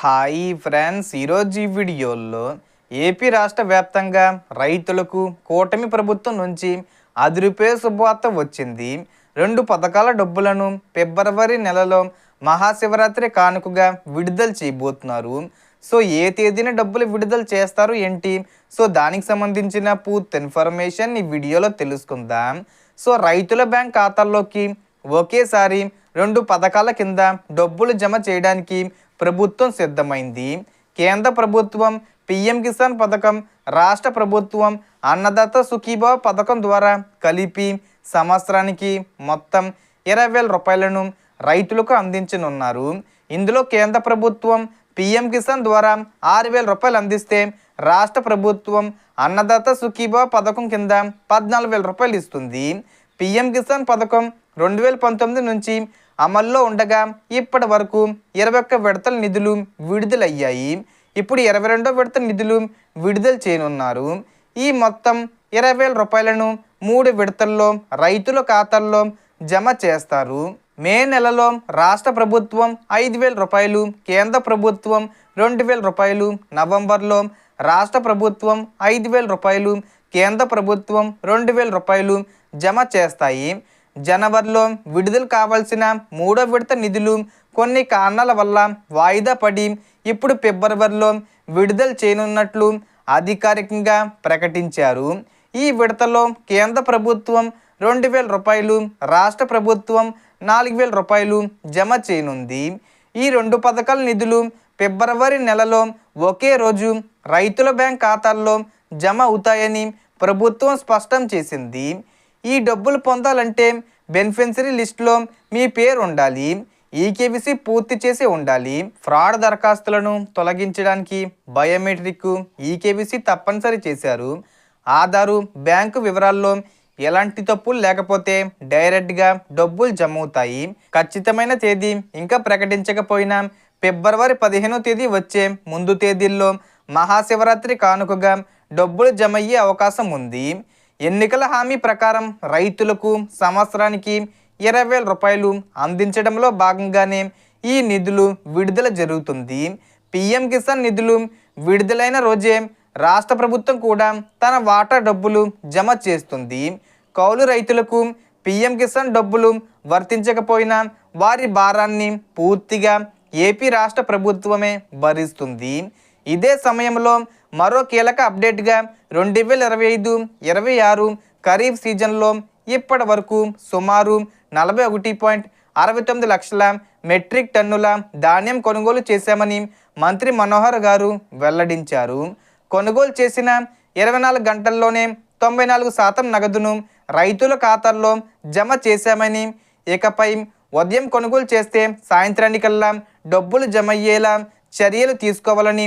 Hi friends. ఈరోజు ఈ వీడియోలో ఏపీ రాష్ట్ర వ్యాప్తంగా రైతులకు కూటమి ప్రభుత్వం నుంచి అదిరిపే శుభవార్త వచ్చింది. రెండు పథకాల డబ్బులను ఫిబ్రవరి నెలలో మహాశివరాత్రి కానుకగా విడుదల చేయబోతున్నారు. సో ఏ తేదీన డబ్బులు విడుదల చేస్తారు ఏంటి? సో దానికి సంబంధించిన పూర్తి ఇన్ఫర్మేషన్ ఈ వీడియోలో తెలుసుకుందాం. సో రైతుల బ్యాంక్ ఖాతాల్లోకి ఒకేసారి రెండు పథకాల కింద డబ్బులు జమ చేయడానికి ప్రభుత్వం సిద్ధమైంది. కేంద్ర ప్రభుత్వం పిఎం కిసాన్ పథకం రాష్ట్ర ప్రభుత్వం అన్నదాత సుఖీభావ పథకం ద్వారా కలిపి సంవత్సరానికి మొత్తం ఇరవై వేల రూపాయలను రైతులకు అందించనున్నారు. ఇందులో కేంద్ర ప్రభుత్వం పిఎం కిసాన్ ద్వారా ఆరు వేల రూపాయలు అందిస్తే రాష్ట్ర ప్రభుత్వం అన్నదాత సుఖీభావ పథకం కింద పద్నాలుగు వేల రూపాయలు ఇస్తుంది. పిఎం కిసాన్ పథకం రెండు వేల పంతొమ్మిది నుంచి అమల్లో ఉండగా ఇప్పటి వరకు ఇరవై ఒక్క విడతల నిధులు విడుదలయ్యాయి. ఇప్పుడు ఇరవై రెండో విడత నిధులు విడుదల చేయనున్నారు. ఈ మొత్తం ఇరవై వేల రూపాయలను మూడు విడతల్లో రైతుల ఖాతాల్లో జమ చేస్తారు. మే నెలలో రాష్ట్ర ప్రభుత్వం ఐదు వేల రూపాయలు కేంద్ర ప్రభుత్వం రెండు వేల రూపాయలు నవంబర్లో రాష్ట్ర ప్రభుత్వం ఐదు వేల రూపాయలు కేంద్ర ప్రభుత్వం రెండు వేల రూపాయలు జమ చేస్తాయి. జనవరిలో విడుదల కావాల్సిన మూడో విడత నిధులు కొన్ని కారణాల వల్ల వాయిదా పడి ఇప్పుడు ఫిబ్రవరిలో విడుదల చేయనున్నట్లు అధికారికంగా ప్రకటించారు. ఈ విడతలో కేంద్ర ప్రభుత్వం రెండు వేల రూపాయలు రాష్ట్ర ప్రభుత్వం నాలుగు వేల రూపాయలు జమ చేయనుంది. ఈ రెండు పథకాల నిధులు ఫిబ్రవరి నెలలో ఒకే రోజు రైతుల బ్యాంక్ ఖాతాల్లో జమ అవుతాయని ప్రభుత్వం స్పష్టం చేసింది. ఈ డబ్బులు పొందాలంటే బెనిఫిషరీ లిస్టులో మీ పేరు ఉండాలి ఈకేబీసీ పూర్తి చేసి ఉండాలి ఫ్రాడ్ దరఖాస్తులను తొలగించడానికి బయోమెట్రిక్ ఈకేబీసీ తప్పనిసరి చేశారు. ఆధారు బ్యాంకు వివరాల్లో ఎలాంటి తప్పులు లేకపోతే డైరెక్ట్గా డబ్బులు జమ అవుతాయి ఖచ్చితమైన తేదీ ఇంకా ప్రకటించకపోయినా ఫిబ్రవరి పదిహేనో తేదీ వచ్చే ముందు తేదీల్లో మహాశివరాత్రి కానుకగా డబ్బులు జమ అయ్యే అవకాశం ఉంది. ఎన్నికల హామీ ప్రకారం రైతులకు సంవత్సరానికి ఇరవై వేల రూపాయలు అందించడంలో భాగంగానే ఈ నిధులు విడుదల జరుగుతుంది. పిఎం కిసాన్ నిధులు విడుదలైన రోజే రాష్ట్ర ప్రభుత్వం కూడా తన వాటా డబ్బులు జమ చేస్తుంది. కౌలు రైతులకు పిఎం కిసాన్ డబ్బులు వర్తించకపోయినా వారి భారాన్ని పూర్తిగా ఏపీ రాష్ట్ర ప్రభుత్వమే భరిస్తుంది. ఇదే సమయంలో మరో కీలక అప్డేట్గా రెండు వేల ఇరవై ఐదు ఇరవై ఆరు ఖరీఫ్ సీజన్లో ఇప్పటి వరకు సుమారు నలభై ఒకటి పాయింట్ అరవై తొమ్మిది లక్షల మెట్రిక్ టన్నుల ధాన్యం కొనుగోలు చేశామని మంత్రి మనోహర్ గారు వెల్లడించారు. కొనుగోలు చేసిన ఇరవై నాలుగు గంటల్లోనే తొంభై నాలుగు శాతం నగదును రైతుల ఖాతాల్లో జమ చేశామని ఇకపై ఉదయం కొనుగోలు చేస్తే సాయంత్రానికల్లా డబ్బులు జమ అయ్యేలా చర్యలు తీసుకోవాలని